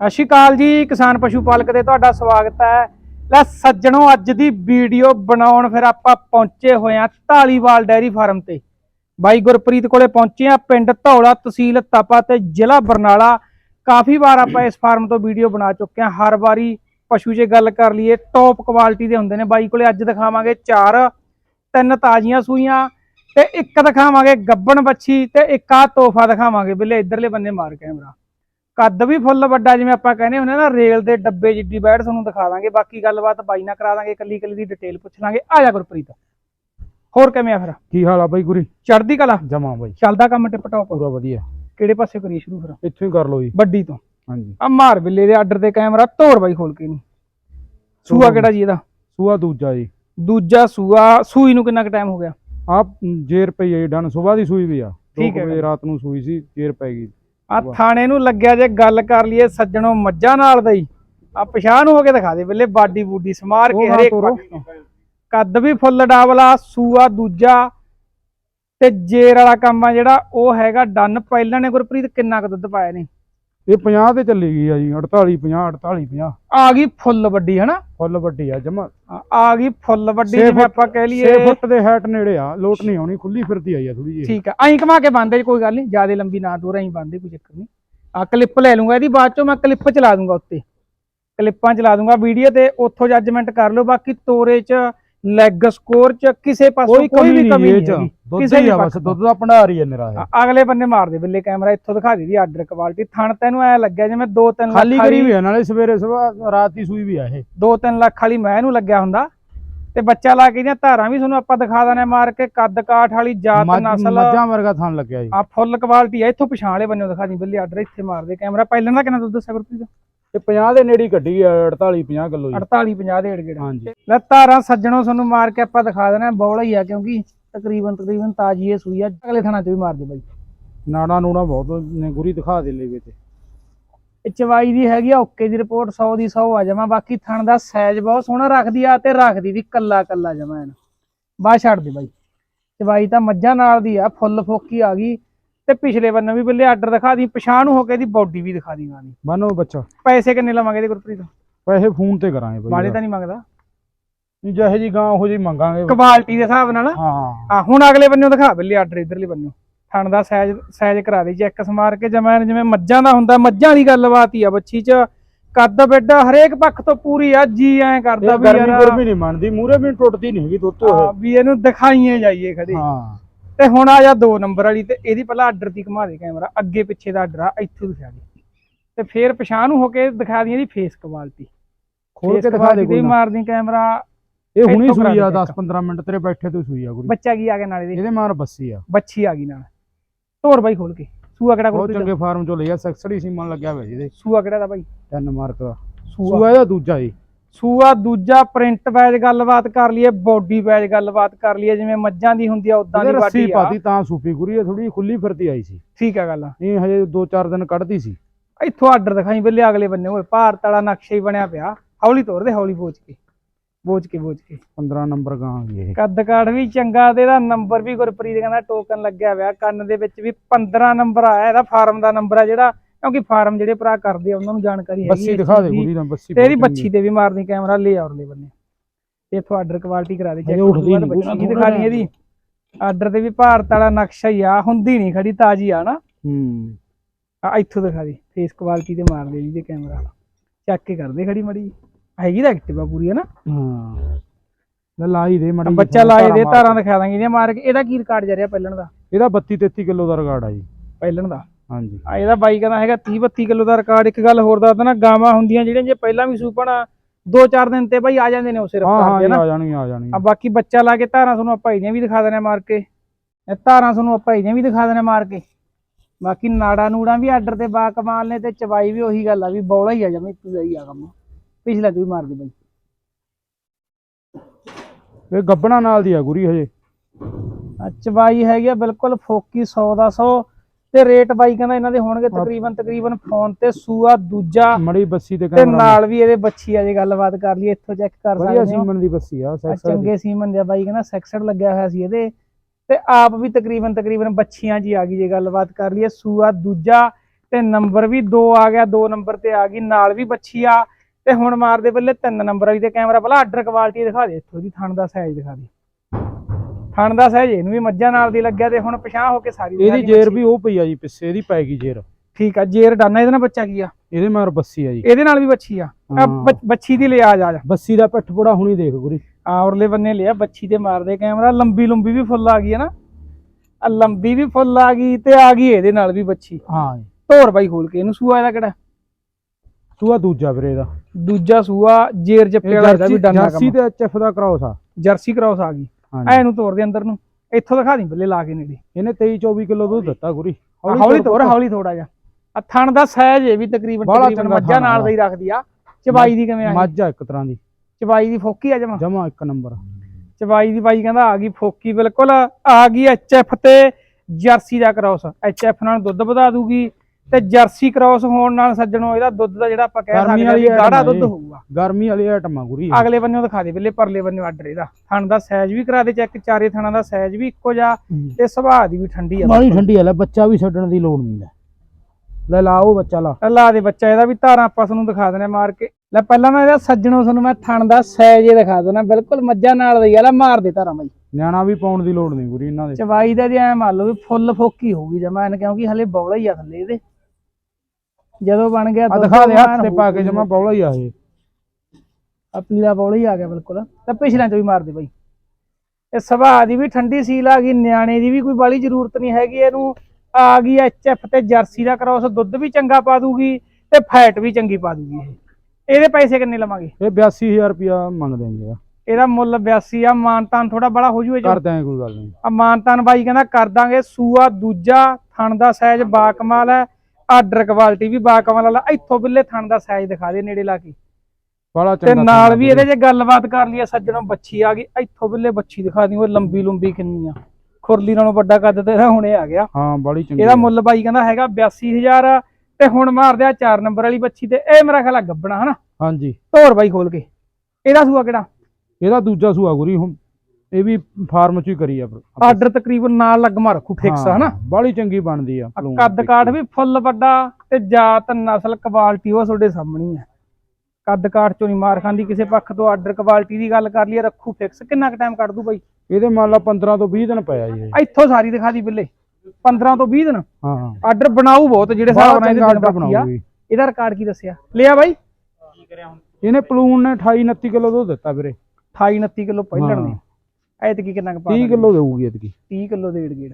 ਸਤਿ ਸ਼੍ਰੀ ਅਕਾਲ ਜੀ, ਕਿਸਾਨ ਪਸ਼ੂ ਪਾਲਕ ਦੇ ਤੁਹਾਡਾ ਸਵਾਗਤ ਹੈ। ਲੈ ਸੱਜਣੋ, ਅੱਜ ਦੀ ਵੀਡੀਓ ਬਣਾਉਣ ਫਿਰ ਆਪਾਂ ਪਹੁੰਚੇ ਹੋਏ ਆ ਢਾਲੀਵਾਲ ਡੈਰੀ ਫਾਰਮ ਤੇ। ਬਾਈ ਗੁਰਪ੍ਰੀਤ ਕੋਲੇ ਪਹੁੰਚੇ ਆ ਪਿੰਡ ਧੌਲਾ ਤਹਿਸੀਲ ਤਪਾ ਤੇ ਜ਼ਿਲ੍ਹਾ ਬਰਨਾਲਾ। ਕਾਫੀ ਵਾਰ ਆਪਾਂ ਇਸ ਫਾਰਮ ਤੋਂ ਵੀਡੀਓ ਬਣਾ ਚੁੱਕੇ ਆ ਹਰ ਵਾਰੀ ਪਸ਼ੂ ਚ ਗੱਲ ਕਰ ਲਈਏ ਟੌਪ ਕੁਆਲਿਟੀ ਦੇ ਹੁੰਦੇ ਨੇ। ਬਾਈ ਕੋਲੇ ਅੱਜ ਦਿਖਾਵਾਂਗੇ ਚਾਰ, ਤਿੰਨ ਤਾਜ਼ੀਆਂ ਸੂਈਆਂ ਤੇ ਇੱਕ ਦਿਖਾਵਾਂਗੇ ਗੱਬਣ ਬੱਛੀ ਤੇ ਇੱਕ ਆ ਤੋਹਫਾ ਦਿਖਾਵਾਂਗੇ। ਬਿੱਲੇ, ਇਧਰਲੇ ਬੰਨੇ ਮਾਰ ਕੈਮਰਾ। ਕੱਦ ਵੀ ਫੁੱਲ ਵੱਡਾ ਜਿਵੇਂ ਆਪਾਂ ਕਹਿੰਦੇ ਹੁੰਦੇ ਨਾ ਰੇਲ ਦੇ ਡੱਬੇ ਜਿੱਡੀ ਬੈਠ ਤੁਹਾਨੂੰ ਦਿਖਾ ਦਾਂਗੇ। ਬਾਕੀ ਗੱਲਬਾਤ ਬਾਈ ਨਾਲ ਕਰਾ ਦਾਂਗੇ ਕੱਲੀ ਕੱਲੀ ਦੀ ਡਿਟੇਲ ਪੁੱਛ ਲਾਂਗੇ। ਆ ਜਾ ਗੁਰਪ੍ਰੀਤ। ਹੋਰ ਕਿਵੇਂ ਆ ਫਿਰ? ਕੀ ਹਾਲ ਆ ਬਾਈ ਗੁਰੀ? ਚੜ੍ਹਦੀ ਕਲਾ? ਜਮਾ ਬਾਈ। ਚੱਲਦਾ ਕੰਮ ਟਿਪ ਟੌਪ? ਪੂਰਾ ਵਧੀਆ। ਕਿਹੜੇ ਪਾਸੇ ਕਰੀ ਸ਼ੁਰੂ ਫਿਰ? ਇੱਥੋਂ ਹੀ ਕਰ ਲਓ ਜੀ। ਵੱਡੀ ਤੋਂ? ਹਾਂਜੀ। ਆ ਮਾਰ ਬਿੱਲੇ ਦੇ ਆਰਡਰ ਤੇ ਕੈਮਰਾ ਤੋੜ ਬਾਈ ਖੋਲ ਕੇ ਨਹੀਂ ਸੂਆ। ਕਿਹੜਾ ਜੀ ਇਹਦਾ? ਸੂਆ ਦੂਜਾ ਜੀ। ਦੂਜਾ ਸੂਆ ਸੂਈ ਨੂੰ ਕਿੰਨਾ ਕੁ ਟਾਈਮ ਹੋ ਗਿਆ? ਆ ਜੇਰ ਪਈ ਹੈ ਜੀ ਡਨ। ਸਵੇਰ ਦੀ ਸੂਈ ਵੀ ਆ। ਠੀਕ ਹੈ। ਰਾਤ ਨੂੰ ਸੂਈ ਸੀ ਜੇਰ ਪੈ ਗਈ। ਆ। ਥਾਣੇ ਨੂੰ ਲੱਗਿਆ ਜੇ ਗੱਲ ਕਰ ਲਈਏ ਸੱਜਣੋਂ ਮੱਝਾਂ ਨਾਲ ਦਾ ਹੀ ਆ ਪਛਾਣ ਹੋ ਕੇ ਦਿਖਾ ਦੇ ਬਿੱਲੇ ਬਾਡੀ ਬੂਡੀ ਸਮਾਰ ਕੇ ਹਰੇਕ। ਕੱਦ ਵੀ ਫੁੱਲ ਡਾਵਲਾ ਸੂਆ ਦੂਜਾ ਤੇ ਜੇਰ ਵਾਲਾ ਕੰਮ ਆ ਜਿਹੜਾ ਉਹ ਹੈਗਾ ਡਨ ਪਹਿਲਾਂ ਨੇ ਗੁਰਪ੍ਰੀਤ ਕਿੰਨਾ ਕੁ ਦੁੱਧ ਪਾਇਆ ਨੇ ਇਹ 50 ਤੇ ਚੱਲੀ ਗਈ ਆ ਜੀ 48 50 48 50 ਆ ਗਈ ਫੁੱਲ ਵੱਡੀ ਹਨਾ? ਫੁੱਲ ਵੱਡੀ ਆ ਜਮਾ। ਆ- ਗਈ ਫੁੱਲ ਵੱਡੀ ਜਿਵੇਂ ਆਪਾਂ ਕਹਿ 6 ਲਈਏ ਫੁੱਟ ਦੇ ਹੈਟ ਨੇੜੇ ਆ ਲੋਟ ਨਹੀਂ ਆਉਣੀ ਖੁੱਲੀ ਫਿਰਦੀ ਆਈ ਆ ਥੋੜੀ ਜੀ ਠੀਕ ਆ ਐਂ ਘਮਾ ਕੇ ਬੰਦੇ ਕੋਈ ਗੱਲ ਨਹੀਂ ਜ਼ਿਆਦਾ ਲੰਬੀ ਨਾ ਦੂਰ ਐਂ ਬੰਦੇ ਕੋਈ ਚੱਕਰ ਨਹੀਂ। ਆ ਕਲਿੱਪ ਲੈ ਲੂੰਗਾ ਇਹਦੀ ਬਾਅਦ ਚੋਂ ਮੈਂ ਕਲਿੱਪ ਚਲਾ ਦੂੰਗਾ ਉੱਤੇ। ਕਲਿੱਪਾਂ ਚਲਾ ਦੂੰਗਾ ਵੀਡੀਓ ਤੇ ਉੱਥੋਂ ਜੱਜਮੈਂਟ ਕਰ ਲਓ ਬਾਕੀ ਤੋਰੇ ਚ ਲੈਗ ਸਕੋਰ ਚ ਕਿਸੇ ਪਾਸੋਂ ਕੋਈ ਵੀ ਕਮੀ ਨਹੀਂ ਕਿਸੇ ਹੀ ਵੀ ਬਸ। ਦੁੱਧ ਦਾ ਭੰਡਾਰ ਹੀ ਆ ਨਿਰਾ ਇਹ। ਅਗਲੇ ਬੰਨੇ ਮਾਰ ਦੇ ਬਿੱਲੇ ਕੈਮਰਾ ਇੱਥੋਂ ਦਿਖਾ ਦੇ ਦੀ ਆਰਡਰ ਕੁਆਲਿਟੀ ਥਣ ਤੈਨੂੰ ਐ ਲੱਗਿਆ ਜਿਵੇਂ 2-3 ਲੱਖ ਖਾਲੀ ਕਰੀ ਵੀ ਨਾਲੇ ਸਵੇਰੇ ਸਵੇਰ ਰਾਤ ਦੀ ਸੂਈ ਵੀ ਆ ਇਹ। 2-3 ਲੱਖ ਵਾਲੀ ਮੈਂ ਨੂੰ ਲੱਗਿਆ ਹੁੰਦਾ। ਤੇ ਬੱਚਾ ਲਾ ਕੇ ਇਹਦੀਆਂ ਧਾਰਾਂ ਵੀ ਤੁਹਾਨੂੰ ਆਪਾਂ ਦਿਖਾ ਦਾਂ ਮਾਰ ਕੇ ਕੱਦ ਕਾਠ ਵਾਲੀ ਜਾਤ ਨਸਲ। ਮੱਝਾਂ ਵਰਗਾ ਥਣ ਲੱਗਿਆ ਜੀ। ਆ ਫੁੱਲ ਕੁਆਲਿਟੀ ਆ ਇੱਥੋਂ ਪਛਾਣ ਵਾਲੇ ਬੰਨਿਓ ਦਿਖਾ ਦੀ ਬਿੱਲੇ ਆਰਡਰ ਇੱਥੇ ਮਾਰ ਦੇ ਕੈਮਰਾ। ਪਹਿਲਾਂ ਦਾ ਕਿੰਨਾ ਦੁੱਧ ਦੱਸਿਆ ਗੁਰਪ੍ਰੀਤ? ਇਹ 50 ਦੇ ਨੇੜੇ ਕੱਢੀ ਆ 48 50 ਕਿਲੋ ਜੀ। 48 50 ਦੇ ਏੜ ਹਾਂਜੀ। ਲੈ ਧਾਰਾਂ ਸੱਜਣੋਂ ਤੁਹਾਨੂੰ ਮਾਰ ਕੇ ਆਪਾਂ ਦਿਖਾ ਦੇਣਾ ਬੌਲਾ ਹੀ ਆ ਕਿਉਂਕਿ ਤਕਰੀਬਨ ਤਕਰੀਬਨ ਤਾਜੀ ਇਹ ਸੂਈ ਆ। ਅਗਲੇ ਥਾਣਾ ਚ ਵੀ ਮਾਰ ਦੇ ਬਾਈ। ਨਾੜਾ ਨੂੜਾ ਬਹੁਤ ਨੇ ਗੁਰੀ ਦਿਖਾ ਦੇ ਲੇਵੇ ਤੇ। ਇਹ ਚਵਾਈ ਦੀ ਹੈਗੀ ਆ ਓਕੇ ਦੀ ਰਿਪੋਰਟ 100 ਦੀ 100 ਆ ਜਾਵਾਂ ਬਾਕੀ ਥਣ ਦਾ ਸਾਈਜ਼ ਬਹੁਤ ਸੋਹਣਾ ਰੱਖਦੀ ਆ ਤੇ ਰੱਖਦੀ ਵੀ ਕੱਲਾ ਕੱਲਾ ਜਮਾ ਇਹਨੂੰ। ਬਾਹਰ ਛੱਡ ਦੇ ਬਾਈ। ਚਵਾਈ ਤਾਂ ਮੱਝਾਂ ਨਾਲ ਦੀ ਆ ਫੁੱਲ ਫੋਕੀ ਆ ਗਈ। ਤੇ ਪਿਛਲੇ ਬੰਨੇ ਵੀ ਬੱਲੇ ਆਰਡਰ ਦਿਖਾ ਦੀ ਪਛਾਣ ਹੋ ਕੇ ਇਹਦੀ ਬਾਡੀ ਵੀ ਦਿਖਾ ਦੀ ਨਾਲ ਦੀ। ਬੰਨੋ ਬੱਚਾ। ਪੈਸੇ ਕਿੰਨੇ ਲਵਾਂਗੇ ਇਹਦੇ ਗੁਰਪ੍ਰੀਤ? ਪੈਸੇ ਫੋਨ ਤੇ ਕਰਾਂਗੇ ਬਈ ਵਾਲੇ ਤਾਂ ਨਹੀਂ ਮੰਗਦਾ। ਨਹੀਂ ਜਿਹੇ ਜੀ ਗਾਂ ਉਹ ਜੀ ਮੰਗਾਂਗੇ। ਕੁਆਲਿਟੀ ਦੇ ਹਿਸਾਬ ਨਾਲ। ਹਾਂ। ਆ ਹੁਣ ਅਗਲੇ ਬੰਨਿਓ ਦਿਖਾ ਬੱਲੇ ਆਰਡਰ ਇਧਰਲੇ ਬੰਨਿਓ ਥਣ ਦਾ ਸਾਈਜ਼ ਸਾਈਜ਼ ਕਰਾ ਦੇ ਚੈੱਕ ਸਮਾਰ ਕੇ ਜਮੈਨ ਜਿਵੇਂ ਮੱਝਾਂ ਦਾ ਹੁੰਦਾ ਮੱਝਾਂ ਵਾਲੀ ਗੱਲਬਾਤ ਹੀ ਆ ਬੱਚੀ ਚ। ਕੱਦ ਬਿੱਡ ਹਰੇਕ ਪੱਖ ਤੋਂ ਪੂਰੀ ਆ ਜੀ ਐਂ ਕਰਦਾ ਵੀ ਯਾਰ। ਗੁਰਮੀ ਨਹੀਂ ਮੰਨਦੀ ਮੂਰੇ ਵੀ ਟੁੱਟਦੀ ਨਹੀਂ ਹੈਗੀ ਦੁੱਧ ਤੋਂ ਆ, ਵੀ ਇਹਨੂੰ ਦਿਖਾਈਏ ਜਾਈਏ ਖੜੀ। ਹਾਂ। ਤੇ ਹੁਣ ਆ ਜਾ ਦੋ ਨੰਬਰ ਵਾਲੀ ਤੇ ਇਹਦੀ ਪਹਿਲਾਂ ਆਰਡਰ ਦੀ ਘੁਮਾ ਦੇ ਕੈਮਰਾ ਅੱਗੇ ਪਿੱਛੇ ਦਾ ਆਰਡਰ ਆ ਇੱਥੋਂ ਦਿਖਾ ਦੇ। ਤੇ ਫੇਰ ਪਛਾਣ ਨੂੰ ਹੋ ਕੇ ਦਿਖਾ ਦੀ ਇਹਦੀ ਫੇਸ ਕੁਆਲਿਟੀ ਖੋਲ ਕੇ ਦਿਖਾ ਦੇ ਕੋਈ। ਮਾਰਦੀ ਕੈਮਰਾ। ਇਹ ਹੁਣੀ ਸੂਈ ਆ ਦੇ 10 15 ਮਿੰਟ ਤੇਰੇ ਬੈਠੇ ਤੋਂ ਸੂਈ ਆ ਗੁਰੀ ਬੱਚਾ ਕੀ ਆ ਗਿਆ ਨਾਲੇ ਦੇ ਇਹਦੇ ਮਾਰ ਬੱਸੀ ਆ। ਬੱਚੀ ਆ ਗਈ ਨਾਲ। ਤੋਰ ਬਾਈ ਖੋਲ ਕੇ। ਸੂਆ ਕਿਹੜਾ ਕੋਲ ਚੰਗੇ ਫਾਰਮ ਚੋਂ ਲਿਆ ਸੈਕਸੜੀ ਸੀਮਨ ਲੱਗਿਆ ਹੋਇਆ ਜਿਹਦੇ ਸੂਆ ਕਿਹੜਾ ਦਾ ਬਾਈ? ਤਿੰਨ ਮਾਰਕ ਦਾ। ਸੂਆ। ਇਹਦਾ ਦੂਜਾ ਜੀ ਸੂਆ ਦੂਜਾ ਪ੍ਰਿੰਟ ਵੈਜ ਗੱਲਬਾਤ ਕਰ ਲਈਏ ਬੋਡੀ ਵੈਜ ਗੱਲਬਾਤ ਕਰ ਲਈਏ ਜਿਵੇਂ ਮੱਝਾਂ ਦੀ ਹੁੰਦੀ ਆ ਉਦਾਂ ਦੀ ਬਾਡੀ ਆ। ਪਾਤੀ ਤਾਂ ਸੂਪੀ ਗੁਰੀ ਥੋੜੀ ਖੁੱਲੀ ਫਿਰਦੀ ਆਈ ਸੀ। ਠੀਕ ਆ ਗੱਲ ਇਹ ਹਜੇ 2-4 ਦਿਨ ਕੱਢਦੀ ਸੀ। ਇੱਥੋਂ ਆਰਡਰ ਦਿਖਾਈ ਬੱਲੇ ਅਗਲੇ ਬੰਨੇ ਓਏ ਭਾਰਤ ਵਾਲਾ ਨਕਸ਼ਾ ਹੀ ਬਣਿਆ ਪਿਆ। ਹੌਲੀ ਤੋਰ ਦੇ ਹੌਲੀ ਬੋਝ ਕੇ ਬੋਝ ਕੇ ਬੋਝ ਕੇ। 15 ਨੰਬਰ ਗਾਂ ਗਈ ਇਹ। ਕੱਦ ਕਾਠ ਵੀ ਚੰਗਾ ਤੇ ਇਹਦਾ ਨੰਬਰ ਵੀ ਗੁਰਪ੍ਰੀਤ ਕਹਿੰਦਾ ਟੋਕਨ ਲੱਗਿਆ ਹੋਇਆ। ਕੰਨ ਦੇ ਵਿੱਚ ਵੀ 15 ਨੰਬਰ ਆਇਆ ਇਹਦਾ ਫਾਰਮ ਦਾ ਨੰਬਰ ਆ ਜਿਹੜਾ ਕਿਉਂਕਿ ਫਾਰਮ ਜਿਹੜੇ ਭਰਾ ਕਰਦੇ ਆ ਉਹਨਾਂ ਨੂੰ ਜਾਣਕਾਰੀ ਹੈਗੀ ਬੱਸੀ ਦਿਖਾ ਦੇ। ਗੁਰੀ ਦਾ। ਬੱਸੀ ਤੇ ਬਹੁਤ ਬੱਚੀ ਤੇ ਵੀ ਮਾਰਨੀ ਕੈਮਰਾ ਲੈ ਆਉਰਲੇ ਬੰਨੇ। ਇੱਥੋਂ ਆਰਡਰ ਕੁਆਲਿਟੀ ਕਰਾ ਦੇ ਚੈੱਕ ਨੀ, ਬੱਚੀ ਦਿਖਾ ਲਈ ਇਹਦੀ। ਆਰਡਰ ਤੇ ਵੀ ਭਾਰਤ ਵਾਲਾ ਨਕਸ਼ਾ ਹੀ ਆ ਹੁੰਦੀ ਨਹੀਂ ਖੜੀ ਤਾਜੀ ਆ ਨਾ। ਹੂੰ। ਆ ਇੱਥੋਂ ਦਿਖਾ ਦੇ ਫੇਸ ਕੁਆਲਿਟੀ ਤੇ ਮਾਰ ਦੇ ਜਿਹਦੇ ਕੈਮਰਾ ਚੱਕ ਕੇ ਕਰਦੇ ਖੜੀ ਮੜੀ ਹੈਗੀ ਤਾਂ ਐਕਟਿਵਾ ਪੂਰੀ ਹੈ ਨਾ? ਹਾਂ। ਲੈ ਲਾਈ ਦੇ ਮੜੀ ਬੱਚਾ ਲਾਏ ਦੇ ਤਾਰਾਂ ਦਿਖਾ ਦਾਂਗੇ ਇਹਦੀਆਂ ਮਾਰ ਕੇ। ਇਹਦਾ ਕੀ ਰਿਕਾਰਡ ਜਾ ਰਿਹਾ ਪਹਿਲਣ ਦਾ? ਇਹਦਾ 32 33 ਕਿਲੋ ਦਾ ਰਿਕਾਰਡ ਆ ਜੀ। ਪਹਿਲਣ ਦਾ? ਹਾਂਜੀ। ਆ ਇਹਦਾ ਬਾਈ ਕਹਿੰਦਾ ਹੈਗਾ 30 32 ਕਿਲੋ ਦਾ ਰਿਕਾਰਡ ਇੱਕ ਗੱਲ ਹੋਰ ਦੱਸਦਾ ਨਾ ਗਾਵਾਂ ਹੁੰਦੀਆਂ ਜਿਹੜੀਆਂ ਜੇ ਪਹਿਲਾਂ ਵੀ ਸੂਪਣਾ ਦੋ ਚਾਰ ਦਿਨ ਤੇ ਬਾਈ ਆ ਜਾਂਦੇ ਨੇ ਉਸੇ ਰਫਤਾਰ ਹਾਂ ਤੇ ਨਾ। ਆ ਜਾਣੀ ਆ ਜਾਣੀ ਆ ਬਾਕੀ ਬੱਚਾ ਲਾ ਕੇ ਧਾਰਾਂ ਤੁਹਾਨੂੰ ਆਪਾਂ ਇਹਦੀਆਂ ਵੀ ਦਿਖਾ ਦੇਣੇ ਮਾਰ ਕੇ। ਇਹ ਧਾਰਾਂ ਤੁਹਾਨੂੰ ਆਪਾਂ ਇਹਦੀਆਂ ਵੀ ਦਿਖਾ ਦੇਣੇ ਮਾਰ ਕੇ। ਬਾਕੀ ਨਾੜਾ ਨੂੜਾਂ ਵੀ ਆਰਡਰ ਤੇ ਬਾ ਕਮਾਲ ਨੇ ਤੇ ਚਵਾਈ ਵੀ ਉਹੀ ਗੱਲ ਆ ਵੀ ਬੌਲਾ ਹੀ ਆ ਜਮੇ ਤੂੰ ਹੀ ਆ ਕੰਮ। ਪਿਛਲਾ ਤੂੰ ਵੀ ਮਾਰ ਦੇ ਬਾਈ। ਇਹ ਗੱਬਣਾ ਨਾਲ ਦੀ ਆ ਗੁਰੀ ਹਜੇ। ਚਵਾਈ ਹੈਗੀ ਬਿਲਕੁਲ ਫੋਕੀ 100 ਦਾ 100 ਤੇ ਰੇਟ ਬਾਈ ਕਹਿੰਦਾ ਇਹਨਾਂ ਦੇ ਹੋਣਗੇ ਤਕਰੀਬਨ ਤਕਰੀਬਨ ਫੋਨ ਤੇ ਸੂਆ ਦੂਜਾ ਮੜੀ ਬੱਸੀ ਤੇ ਤੇ ਕੈਮਰਾ ਨਾਲ ਵੀ ਇਹਦੇ ਬੱਚੀ ਆ ਜੇ ਗੱਲਬਾਤ ਕਰ ਲਈ ਇੱਥੋਂ ਚੈੱਕ ਕਰ ਸਕਦੇ ਹੋ। ਸੀਮਨ ਦੀ ਬੱਸੀ ਆ ਸੈਕਸਰ ਚੰਗੇ ਸੀਮਨ ਦੇ ਬਾਈ ਕਹਿੰਦਾ ਸੈਕਸਡ ਲੱਗਿਆ ਹੋਇਆ ਸੀ ਇਹਦੇ। ਤੇ ਆਪ ਵੀ ਤਕਰੀਬਨ ਤਕਰੀਬਨ ਬੱਚੀਆਂ ਜੀ ਆ ਗਈ ਜੇ ਗੱਲਬਾਤ ਕਰ ਲਈਏ। ਸੂਆ ਦੂਜਾ ਤੇ ਨੰਬਰ ਵੀ 2 ਆ ਗਿਆ 2 ਨੰਬਰ ਤੇ ਆ ਗਈ ਨਾਲ ਵੀ ਬੱਚੀ ਆ। ਤੇ ਹੁਣ ਮਾਰਦੇ ਬੱਲੇ 3 ਨੰਬਰ ਵਾਲੀ ਤੇ ਕੈਮਰਾ ਪਹਿਲਾਂ ਆਰਡਰ ਕੁਆਲਿਟੀ ਦਿਖਾ ਦੇ ਇੱਥੋਂ ਦੀ ਥਣ ਦਾ ਸਾਈਜ਼ ਦਿਖਾ ਦੇ। ਥਣ ਦਾ ਸਾਈਜ਼ ਇਹਨੂੰ ਵੀ ਮੱਝਾਂ ਨਾਲ ਦੀ ਲੱਗਿਆ ਤੇ ਹੁਣ ਪਛਾਹ ਹੋ ਕੇ ਸਾਰੀ ਇਹਦੀ ਦੀ ਜੇਰ। ਵੀ ਉਹ ਪਈ ਆ ਜੀ ਪਿੱਛੇ ਇਹਦੀ ਪੈ ਗਈ ਜੇਰ। ਠੀਕ ਆ ਜੇਰ ਡਾਨਾ ਇਹਦੇ ਨਾਲ ਬੱਚਾ ਕੀ ਆ? ਇਹਦੇ ਮਗਰ ਬੱਸੀ ਆ ਜੀ। ਇਹਦੇ ਨਾਲ ਵੀ ਬੱਚੀ ਆ। ਬੱਚ- ਦੀ ਲਿਆ ਜਾ ਜਾ। ਬੱਸੀ ਦਾ ਪਿੱਠ ਪੜਾ ਹੁਣੀ ਦੇਖ ਗੁਰੀ। ਆ ਉਰਲੇ ਬੰਨੇ ਲਿਆ ਬੱਚੀ ਤੇ ਮਾਰਦੇ ਕੈਮਰਾ ਲੰਬੀ ਲੰਬੀ ਵੀ ਫੁੱਲ ਆ ਗਈ ਹੈ ਨਾ। ਆ ਲੰਬੀ ਵੀ ਫੁੱਲ ਆ ਗਈ ਤੇ ਆ ਗਈ ਇਹਦੇ ਨਾਲ ਵੀ ਬੱਚੀ। ਹਾਂ ਧੋਰ ਬਾਈ ਖੋਲ ਕੇ ਇਹਨੂੰ ਸੂਆ ਇਹਦਾ ਕਿਹੜਾ? ਸੂਆ ਦੂਜਾ ਵੀਰੇ ਇਹਦਾ। ਦੂਜਾ ਸੂਆ ਜੇਰ ਜੱਪੇ ਵਾਲਾ ਇਹਦਾ ਜਰਸੀ ਵੀ ਡਾਨਾ ਜਰਸੀ ਕੰਮ। ਤੇ ਐਚਐਫ ਦਾ ਕ੍ਰਾਸ ਆ। ਜਰਸੀ ਕ੍ਰਾਸ ਆ ਗਈ। ਐ ਨੂੰ ਤੋੜ ਦੇ ਅੰਦਰ ਨੂੰ। ਇੱਥੋਂ ਦਿਖਾ ਦੀ ਬੱਲੇ ਲਾ ਕੇ ਨੇੜੇ। ਇਹਨੇ 23 24 ਕਿਲੋ ਦੁੱਧ ਦਿੱਤਾ ਗੁਰੀ। ਹੌਲੀ ਤੋੜ ਹੌਲੀ ਥੋੜਾ ਜਿਹਾ। ਆ ਥਣ ਦਾ ਸਾਈਜ਼ ਇਹ ਵੀ ਤਕਰੀਬਨ ਤਕਰੀਬਨ ਮੱਝਾਂ ਨਾਲ। ਦਾ ਹੀ ਰੱਖਦੀ ਆ। ਚਬਾਈ ਦੀ ਕਿਵੇਂ ਆ ਮੱਝ ਆ ਇੱਕ ਤਰ੍ਹਾਂ ਦੀ। ਚਬਾਈ ਦੀ ਫੋਕੀ ਆ ਜਮਾ? ਜਮਾ ਇੱਕ ਨੰਬਰ। ਚਬਾਈ ਦੀ ਬਾਈ ਕਹਿੰਦਾ ਆ ਗਈ ਫੋਕੀ ਬਿਲਕੁਲ ਆ ਗਈ ਐਚਐਫ ਤੇ ਜਰਸੀ ਦਾ ਕ੍ਰਾਸ। ਐਚਐਫ ਨਾਲ ਦੁੱਧ ਵਧਾ ਦੂਗੀ। ਤੇ ਜਰਸੀ ਕ੍ਰਾਸ ਹੋਣ ਨਾਲ ਸੱਜਣੋ ਇਹਦਾ ਦੁੱਧ ਦਾ ਜਿਹੜਾ ਆਪਾਂ ਕਹਿ ਗਰਮੀ ਸਕਦੇ ਹਾਂ ਵਾਲੀ ਗਾੜਾ item ਦੁੱਧ ਇਹ। ਹੋਊਗਾ। ਗਰਮੀ ਵਾਲੀ ਆਈਟਮ ਆ ਗੁਰੀ। ਅਗਲੇ ਬੰਨੇ ਦਿਖਾ ਦੇ ਬਿੱਲੇ ਪਰਲੇ ਬੰਨੇ ਆਰਡਰ ਇਹਦਾ। ਥਣ ਦਾ ਸਾਈਜ਼ ਵੀ ਕਰਾ ਦੇ ਚੈੱਕ ਚਾਰੇ ਥਣਾਂ ਦਾ ਸਾਈਜ਼ ਵੀ ਇੱਕੋ ਜਿਹਾ ਤੇ ਸੁਭਾਅ ਦੀ ਵੀ ਠੰਡੀ ਆ ਬਾਲੀ ਠੰਡੀ ਆ ਲੈ ਬੱਚਾ ਵੀ ਛੱਡਣ ਦੀ ਲੋੜ ਨਹੀਂ ਲੈ। ਲੈ ਲਾ ਉਹ ਬੱਚਾ ਲਾ। ਅੱਲਾ ਦੇ ਬੱਚਾ ਇਹਦਾ ਵੀ ਧਾਰਾਂ ਆਪਾਂ ਤੁਹਾਨੂੰ ਦਿਖਾ ਦਿੰਦੇ ਹਾਂ ਮਾਰ ਕੇ। ਲੈ ਪਹਿਲਾਂ ਨਾ ਇਹਦਾ ਸੱਜਣੋ ਤੁਹਾਨੂੰ ਮੈਂ ਥਣ ਦਾ ਸਾਈਜ਼ ਹੀ ਦਿਖਾ ਦਿੰਦਾ ਬਿਲਕੁਲ ਮੱਝਾਂ ਨਾਲ ਦੀ ਆ। ਲੈ ਮਾਰ ਦੇ ਧਾਰਾਂ ਬਾਈ। ਨਿਆਣਾ ਵੀ ਪਾਉਣ ਦੀ ਲੋੜ ਨਹੀਂ ਗੁਰੀ ਇਹਨਾਂ ਦੇ। ਚਵਾਈ ਦਾ ਜੇ ਐ ਮੰਨ ਲਓ ਵੀ ਫੁੱਲ ਫੋਕੀ ਹੋਊਗੀ ਜਮਾ ਇਹਨ ਕਿਉਂਕਿ ਹਲੇ ਬੌਲਾ ਹੀ ਆ ਥੱਲੇ ਇਹਦੇ। ਜਦੋਂ ਬਣ ਗਿਆ ਆ ਦਿਖਾ ਦੇ ਹੱਥ ਤੇ ਪਾ ਕੇ। ਜਮਾ ਬੌਲਾ ਹੀ ਆ ਇਹ। ਆ ਪੀਲਾ ਬੌਲਾ ਹੀ ਆ ਗਿਆ ਬਿਲਕੁਲ। ਤਾਂ ਪਿਛਲਿਆਂ ਚ ਵੀ ਮਾਰ ਦੇ ਬਾਈ। ਇਹ ਸੁਭਾਅ ਦੀ ਵੀ ਠੰਡੀ ਸੀਲ ਆ ਗਈ ਨਿਆਣੇ ਦੀ ਵੀ ਕੋਈ ਬਾਲੀ ਜ਼ਰੂਰਤ ਨਹੀਂ ਹੈਗੀ ਇਹਨੂੰ। ਆ ਗਈ ਐਚਐਫ ਤੇ ਜਰਸੀ ਦਾ ਕ੍ਰਾਸ ਦੁੱਧ ਵੀ ਚੰਗਾ ਪਾ ਦੂਗੀ ਤੇ ਫੈਟ ਵੀ ਚੰਗੀ ਪਾ ਦੂਗੀ ਇਹ। ਇਹਦੇ ਪੈਸੇ ਕਿੰਨੇ ਲਵਾਂਗੇ? ਇਹ 82000 ਰੁਪਿਆ ਮੰਗਦੇ ਆਂ ਜੀ ਇਹਦਾ। ਮੁੱਲ 82 ਆ ਮਾਨਤਾਨ ਥੋੜਾ ਬੜਾ ਹੋ ਜੂ। 'ਚ। ਕਰਦੇ ਆਂ ਕੋਈ ਗੱਲ ਨਹੀਂ। ਆ ਮਾਨਤਾਨ ਬਾਈ ਕਹਿੰਦਾ ਕਰ ਦਾਂਗੇ ਸੂਆ ਦੂਜਾ ਥਣ ਦਾ ਸਾਈਜ਼ ਬਾ ਕਮਾਲ ਹੈ। ਆਰਡਰ ਕੁਆਲਿਟੀ ਵੀ ਬਾ ਕਮਾਲ ਵਾਲਾ ਇੱਥੋਂ ਬਿੱਲੇ ਥਣ ਦਾ ਸਾਈਜ਼ ਦਿਖਾ ਦੇ ਨੇੜੇ ਲਾ ਕੇ। ਬੜਾ ਤੇ ਚੰਗਾ ਨਾਲ ਥਾਂ ਵੀ। ਇਹਦੇ 'ਚ ਗੱਲਬਾਤ ਕਰ ਲਈਏ ਸੱਜਣੋਂ ਬੱਚੀ ਆ ਗਈ ਇੱਥੋਂ ਬਿੱਲੇ ਬੱਚੀ ਦਿਖਾ ਦੀ ਉਹ ਲੰਬੀ ਲੰਬੀ ਕਿੰਨੀ ਆ ਖੁਰਲੀ ਨਾਲੋਂ ਵੱਡਾ ਕੱਦ ਤੇ ਇਹਦਾ ਹੁਣੇ ਆ ਗਿਆ। ਹਾਂ ਬੜੀ ਚੰਗੀ ਇਹਦਾ। ਮੁੱਲ ਬਾਈ ਕਹਿੰਦਾ ਹੈਗਾ 82000 ਤੇ ਹੁਣ ਮਾਰਦੇ ਆ 4 ਨੰਬਰ ਵਾਲੀ ਬੱਚੀ ਤੇ ਇਹ ਮੇਰਾ ਖਿਆਲ ਗੱਬਣਾ ਹਨਾ? ਹਾਂਜੀ। ਧੋਰ ਬਾਈ ਖੋਲ ਕੇ। ਇਹਦਾ ਸੂਆ ਕਿਹੜਾ? ਇਹਦਾ ਦੂਜਾ ਸੂਆ ਗੁਰੀ ਹੁਣ। ਇਹ ਵੀ ਫਾਰਮ ਚ ਹੀ ਕਰੀ ਆ ਆਰਡਰ ਤਕਰੀਬਨ ਨਾਲ ਲੱਗਮਾ ਰੱਖੂ ਫਿਕਸ ਹਾਂ, ਹਨਾ? ਬਾਹਲੀ ਚੰਗੀ ਬਣਦੀ ਆ ਆ ਕੱਦ ਕਾਠ ਵੀ ਫੁੱਲ ਵੱਡਾ ਤੇ ਜਾਤ ਨਸਲ ਕੁਆਲਿਟੀ ਉਹ ਤੁਹਾਡੇ ਸਾਹਮਣੇ ਹੈ ਕੱਦ ਕਾਠ ਚੋਂ ਨਹੀਂ ਮਾਰ ਖਾਂਦੀ ਕਿਸੇ ਪੱਖ ਤੋਂ ਆਰਡਰ ਕੁਆਲਿਟੀ ਦੀ ਗੱਲ ਕਰ ਲਈਏ ਰੱਖੂ ਫਿਕਸ ਕਿੰਨਾ ਕੁ ਟਾਈਮ ਕੱਢ ਦੂ ਬਾਈ? ਇਹਦੇ ਮੰਨ ਲਾ 15 ਤੋਂ 20 ਦਿਨ ਪਿਆ ਜੀ। ਇੱਥੋਂ ਸਾਰੀ ਦਿਖਾ ਦੀ ਬਿੱਲੇ। 15 ਤੋਂ 20 ਦਿਨ? ਹਾਂ ਆਰਡਰ ਬਣਾਊ ਬਹੁਤ ਜਿਹੜੇ ਹਿਸਾਬ ਨਾਲ ਇਹਦੇ ਆਰਡਰ ਆ। ਬਣਾਉਗੀ ਇਹਦਾ ਰਿਕਾਰਡ ਕੀ ਦੱਸਿਆ? ਲਿਆ ਬਾਈ। ਇਹਨੇ ਪਲੂਣ ਨੇ 28 29 ਕਿਲੋ ਦੁੱਧ ਦਿੱਤਾ ਵੀਰੇ। 28 29 ਕਿਲੋ ਪਹਿਲਣ ਨੇ। ਐਤਕੀ ਕਿੰਨਾ ਕੁ ਪਾ 30 ਦਾਂਗੇ? ਕਿਲੋ ਦੇਊਗੀ ਇਤਕੀ 30 ਕਿਲੋ ਦੇ ਗੇੜ।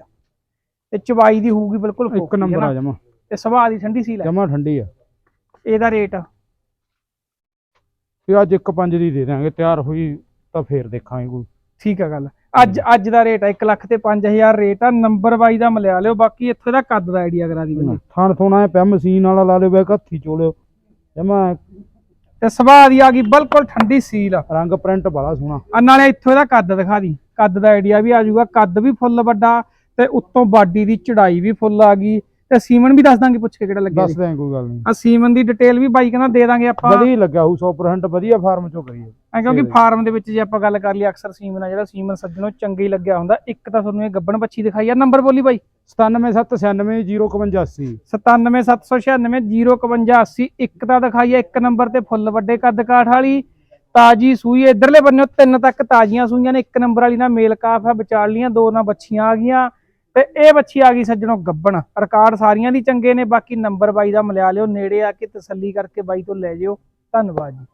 ਤੇ ਚਵਾਈ ਦੀ ਹੋਊਗੀ ਬਿਲਕੁਲ ਇੱਕ ਨੰਬਰ ਆ? ਜਮਾ। ਤੇ ਸੁਭਾਅ ਦੀ ਠੰਡੀ ਸੀਲ ਹੈ ਜਮਾ ਠੰਡੀ ਆ। ਇਹਦਾ ਰੇਟ? ਤੇ ਅੱਜ ਇੱਕ ਪੰਜ ਦੀ ਦੇ ਦਾਂਗੇ ਤਿਆਰ ਹੋਈ ਤਾਂ ਫੇਰ ਦੇਖਾਂਗੇ ਕੋਈ। ਠੀਕ ਆ ਗੱਲ। ਅੱਜ ਅੱਜ ਦਾ ਰੇਟ ਆ 1 ਲੱਖ ਤੇ 5000 ਰੇਟ ਆ ਨੰਬਰ ਵਾਈ ਦਾ ਮਿਲਿਆ ਲਿਓ ਬਾਕੀ ਇੱਥੇ ਦਾ ਕੱਦ ਦਾ ਆਈਡੀਆ ਕਰਾ ਦੀ ਬੰਦੇ ਥਣ ਥੋਣਾ ਐ ਪਿਆ ਮਸ਼ੀਨ ਵਾਲਾ ਲਾ ਲਿਓ ਬੈ ਹੱਥੀ ਚੋਲਿਓ। ਜਮਾ ਤੇ ਸੁਭਾਅ ਦੀ ਆ ਗਈ ਬਿਲਕੁਲ ਠੰਡੀ ਸੀਲ। ਰੰਗ ਪ੍ਰਿੰਟ ਬੜਾ ਸੋਹਣਾ। ਆ ਨਾਲੇ ਇੱਥੋਂ ਇਹਦਾ ਕੱਦ ਦਿਖਾ ਦੀ। ਕੱਦ ਦਾ ਆਈਡੀਆ ਵੀ ਆ ਜਾਊਗਾ। ਕੱਦ ਵੀ ਫੁੱਲ ਵੱਡਾ ਤੇ ਉੱਤੋਂ ਬਾਡੀ ਦੀ ਚੜਾਈ ਵੀ ਫੁੱਲ ਆ ਗਈ। ਤੇ ਸੀਮਨ ਵੀ ਦੱਸ ਦਾਂਗੇ ਪੁੱਛ ਕੇ ਕਿਹੜਾ ਲੱਗਿਆ ਦੱਸ ਦਿਆਂ ਕੋਈ ਗੱਲ ਨਹੀਂ। ਆ ਸੀਮਨ ਦੀ ਡਿਟੇਲ ਵੀ ਬਾਈ ਕਹਿੰਦਾ ਦੇ ਦਾਂਗੇ ਆਪਾਂ। ਵਧੀਆ ਹੀ ਲੱਗਾ ਹੋਊ 100% ਵਧੀਆ ਫਾਰਮ ਚੋਂ ਕਰੀਏ ਐਂ ਕਿਉਂਕਿ ਫਾਰਮ ਦੇ ਵਿੱਚ ਜੇ ਆਪਾਂ ਗੱਲ ਕਰ ਲਈ ਅਕਸਰ ਸੀਮਨ ਆ ਜਿਹੜਾ ਸੀਮਨ ਸੱਜਣੋਂ ਚੰਗਾ ਹੀ ਲੱਗਿਆ ਹੁੰਦਾ। ਇੱਕ ਤਾਂ ਤੁਹਾਨੂੰ ਇਹ ਗੱਬਣ ਬੱਚੀ ਦਿਖਾਈ ਆ। ਨੰਬਰ ਬੋਲੀ ਬਾਈ। 9779905180 9779005180 ਇੱਕ ਤਾਂ ਦਿਖਾਈ ਆ ਇੱਕ ਨੰਬਰ ਤੇ ਫੁੱਲ ਵੱਡੇ ਕੱਦ ਕਾਠ ਵਾਲੀ। ਤਾਜੀ ਸੂਈ ਇਧਰਲੇ ਬੰਨਿਓ ਤਿੰਨ ਤੱਕ ਤਾਜ਼ੀਆਂ ਸੂਈਆਂ ਨੇ। ਇੱਕ ਨੰਬਰ ਵਾਲੀ ਨਾਲ ਮੇਲ ਕਾਫ ਆ ਵਿਚਾਲ ਲੀਆਂ ਦੋ ਨਾਲ ਬੱਚੀਆਂ ਆ ਗਈਆਂ। ਤੇ ਇਹ ਬੱਚੀ ਆ ਗਈ ਸੱਜਣੋ ਗੱਬਣ। ਰਿਕਾਰਡ ਸਾਰੀਆਂ ਦੀ ਚੰਗੇ ਨੇ, ਬਾਕੀ ਨੰਬਰ ਬਾਈ ਦਾ ਮਿਲਿਆ ਲਿਓ। ਨੇੜੇ ਆ ਕੇ ਤਸੱਲੀ ਕਰਕੇ ਬਾਈ ਤੋਂ ਲੈ ਜਿਓ। ਧੰਨਵਾਦ ਜੀ।